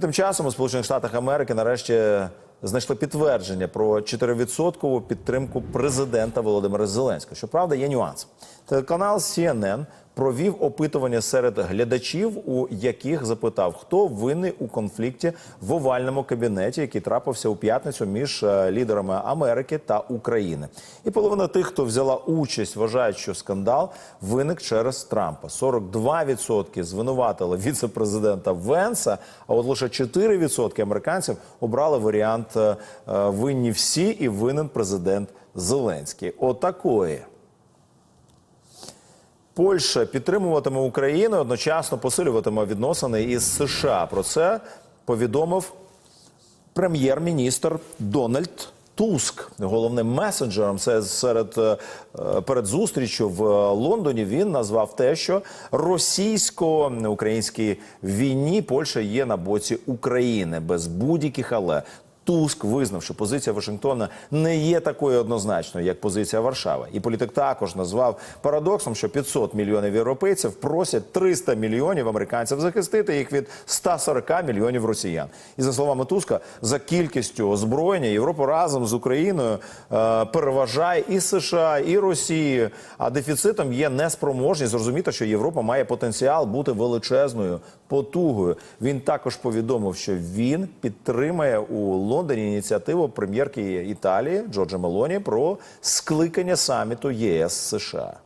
Тим часом у Сполучених Штатах Америки нарешті знайшли підтвердження про 4% підтримку президента Володимира Зеленського. Щоправда, є нюанс. Телеканал CNN провів опитування серед глядачів, у яких запитав, хто винний у конфлікті в овальному кабінеті, який трапився у п'ятницю між е, лідерами Америки та України. І половина тих, хто взяла участь, вважають, що скандал виник через Трампа. 42% звинуватили віце-президента Венса, а от лише 4% американців обрали варіант е, е, винні всі і винен президент Зеленський. Отакої. Польща підтримуватиме Україну, одночасно посилюватиме відносини із США. Про це повідомив прем'єр-міністр Дональд Туск. Головним месенджером це серед е, перед зустрічю в Лондоні. Він назвав те, що російсько-українській війні Польща є на боці України без будь-яких але. Туск визнав, що позиція Вашингтона не є такою однозначною, як позиція Варшави. І політик також назвав парадоксом, що 500 мільйонів європейців просять 300 мільйонів американців захистити їх від 140 мільйонів росіян. І за словами Туска, за кількістю озброєння Європа разом з Україною е, переважає і США, і Росію. А дефіцитом є неспроможність зрозуміти, що Європа має потенціал бути величезною потугою. Він також повідомив, що він підтримає у Лондоні ініціативу прем'єрки Італії Джорджа Мелоні про скликання саміту ЄС США.